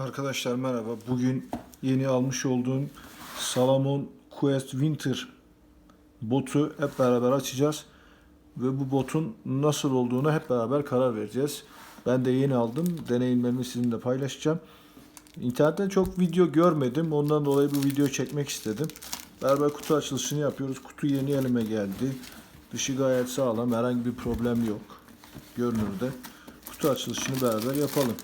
Arkadaşlar merhaba. Bugün yeni almış olduğum Salomon Quest Winter botu hep beraber açacağız. Ve bu botun nasıl olduğunu hep beraber karar vereceğiz. Ben de yeni aldım. Deneyimlerimi sizinle paylaşacağım. İnternette çok video görmedim. Ondan dolayı bu video çekmek istedim. Beraber kutu açılışını yapıyoruz. Kutu yeni elime geldi. Dışı gayet sağlam. Herhangi bir problem yok. Görünürde. Kutu açılışını beraber yapalım.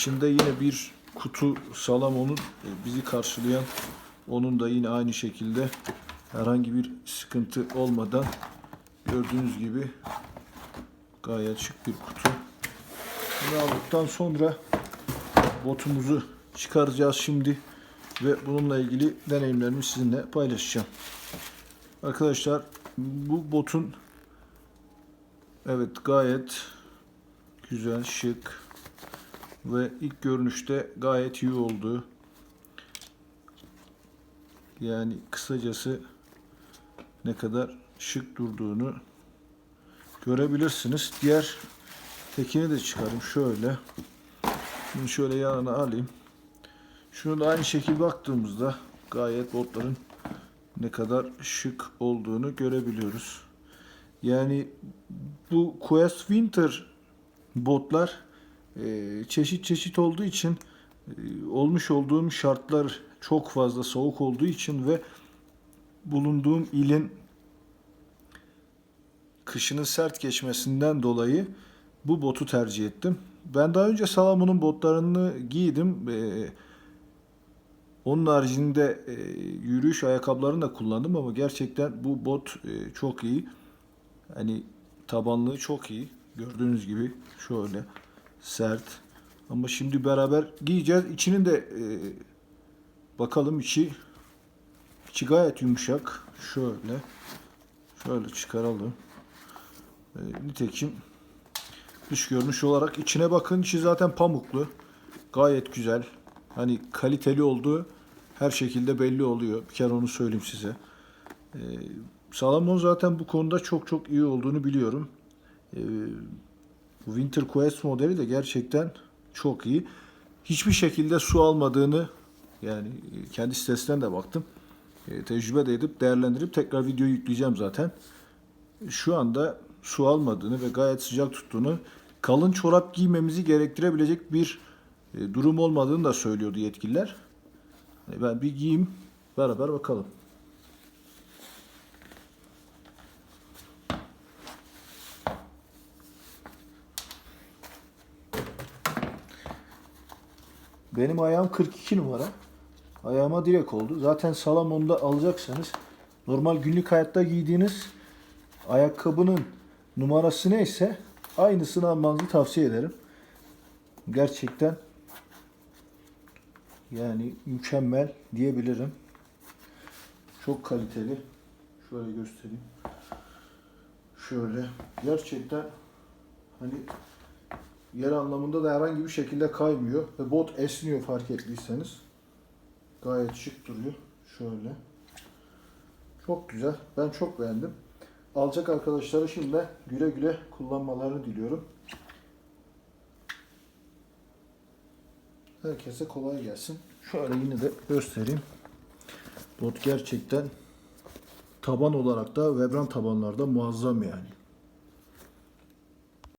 İçinde yine bir kutu Salamon'un e, bizi karşılayan onun da yine aynı şekilde herhangi bir sıkıntı olmadan gördüğünüz gibi gayet şık bir kutu. Bunu aldıktan sonra botumuzu çıkaracağız şimdi ve bununla ilgili deneyimlerimi sizinle paylaşacağım. Arkadaşlar bu botun evet gayet güzel, şık, ve ilk görünüşte gayet iyi oldu. Yani kısacası ne kadar şık durduğunu görebilirsiniz. Diğer tekini de çıkarayım şöyle. Bunu şöyle yanına alayım. Şunu da aynı şekilde baktığımızda gayet botların ne kadar şık olduğunu görebiliyoruz. Yani bu Quest Winter botlar çeşit çeşit olduğu için e, olmuş olduğum şartlar çok fazla soğuk olduğu için ve bulunduğum ilin kışının sert geçmesinden dolayı bu botu tercih ettim. Ben daha önce Salamon'un botlarını giydim. E, onun haricinde e, yürüyüş ayakkabılarını da kullandım ama gerçekten bu bot e, çok iyi. Hani tabanlığı çok iyi. Gördüğünüz gibi şöyle sert. Ama şimdi beraber giyeceğiz. İçinin de e, bakalım içi içi gayet yumuşak. Şöyle şöyle çıkaralım. E, nitekim dış görünüş olarak içine bakın. içi zaten pamuklu. Gayet güzel. Hani kaliteli olduğu her şekilde belli oluyor. Bir kere onu söyleyeyim size. E, Salomon zaten bu konuda çok çok iyi olduğunu biliyorum. E, bu Winter Quest modeli de gerçekten çok iyi. Hiçbir şekilde su almadığını yani kendi sitesinden de baktım. E, tecrübe de edip değerlendirip tekrar video yükleyeceğim zaten. Şu anda su almadığını ve gayet sıcak tuttuğunu, kalın çorap giymemizi gerektirebilecek bir e, durum olmadığını da söylüyordu yetkililer. E, ben bir giyeyim, beraber bakalım. Benim ayağım 42 numara. Ayağıma direkt oldu. Zaten Salamon'da alacaksanız normal günlük hayatta giydiğiniz ayakkabının numarası neyse aynısını almanızı tavsiye ederim. Gerçekten yani mükemmel diyebilirim. Çok kaliteli. Şöyle göstereyim. Şöyle. Gerçekten hani yer anlamında da herhangi bir şekilde kaymıyor. Ve bot esniyor fark ettiyseniz. Gayet şık duruyor. Şöyle. Çok güzel. Ben çok beğendim. Alacak arkadaşlara şimdi güle güle kullanmalarını diliyorum. Herkese kolay gelsin. Şöyle yine de göstereyim. Bot gerçekten taban olarak da Vebran tabanlarda muazzam yani.